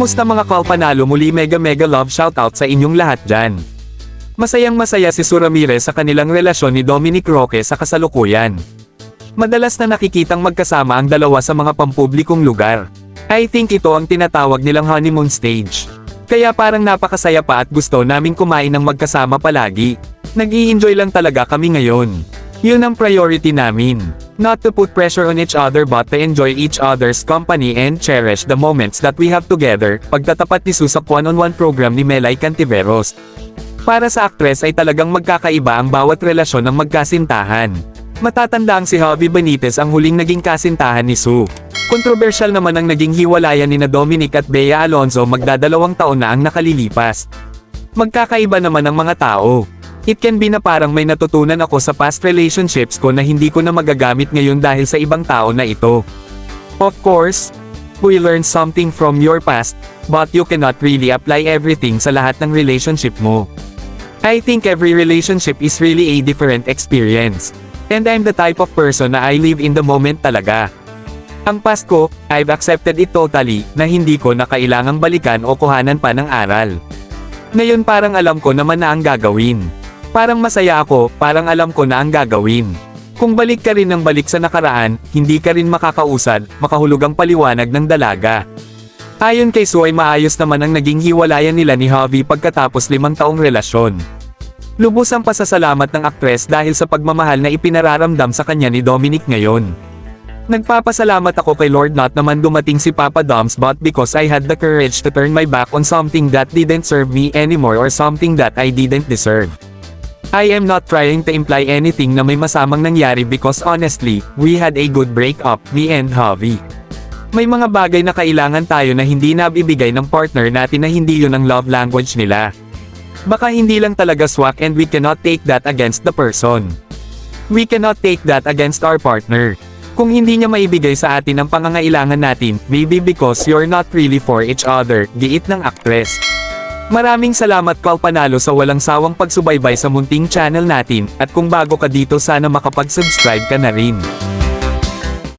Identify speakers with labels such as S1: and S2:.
S1: Kumusta mga kalpanalo muli mega mega love shoutout sa inyong lahat dyan. Masayang masaya si Su Ramirez sa kanilang relasyon ni Dominic Roque sa kasalukuyan. Madalas na nakikitang magkasama ang dalawa sa mga pampublikong lugar. I think ito ang tinatawag nilang honeymoon stage. Kaya parang napakasaya pa at gusto naming kumain ng magkasama palagi. Nag-i-enjoy lang talaga kami ngayon. Yun ang priority namin. Not to put pressure on each other but to enjoy each other's company and cherish the moments that we have together, pagtatapat ni Susak one-on-one program ni Melay Cantiveros. Para sa aktres ay talagang magkakaiba ang bawat relasyon ng magkasintahan. Matatanda ang si Javi Benitez ang huling naging kasintahan ni Sue. Kontrobersyal naman ang naging hiwalayan ni na Dominic at Bea Alonzo magdadalawang taon na ang nakalilipas. Magkakaiba naman ang mga tao. It can be na parang may natutunan ako sa past relationships ko na hindi ko na magagamit ngayon dahil sa ibang tao na ito. Of course, we learn something from your past, but you cannot really apply everything sa lahat ng relationship mo. I think every relationship is really a different experience. And I'm the type of person na I live in the moment talaga. Ang past ko, I've accepted it totally, na hindi ko na kailangang balikan o kuhanan pa ng aral. Ngayon parang alam ko naman na ang gagawin. Parang masaya ako, parang alam ko na ang gagawin. Kung balik ka rin ng balik sa nakaraan, hindi ka rin makakausad, makahulugang paliwanag ng dalaga. Ayon kay Sue ay maayos naman ang naging hiwalayan nila ni Javi pagkatapos limang taong relasyon. Lubos ang pasasalamat ng aktres dahil sa pagmamahal na ipinararamdam sa kanya ni Dominic ngayon. Nagpapasalamat ako kay Lord not naman dumating si Papa Doms but because I had the courage to turn my back on something that didn't serve me anymore or something that I didn't deserve. I am not trying to imply anything na may masamang nangyari because honestly, we had a good breakup, me and Javi. May mga bagay na kailangan tayo na hindi nabibigay ng partner natin na hindi yun ang love language nila. Baka hindi lang talaga swak and we cannot take that against the person. We cannot take that against our partner. Kung hindi niya maibigay sa atin ang pangangailangan natin, maybe because you're not really for each other, giit ng aktres. Maraming salamat Kal Panalo sa walang sawang pagsubaybay sa munting channel natin, at kung bago ka dito sana makapag-subscribe ka na rin.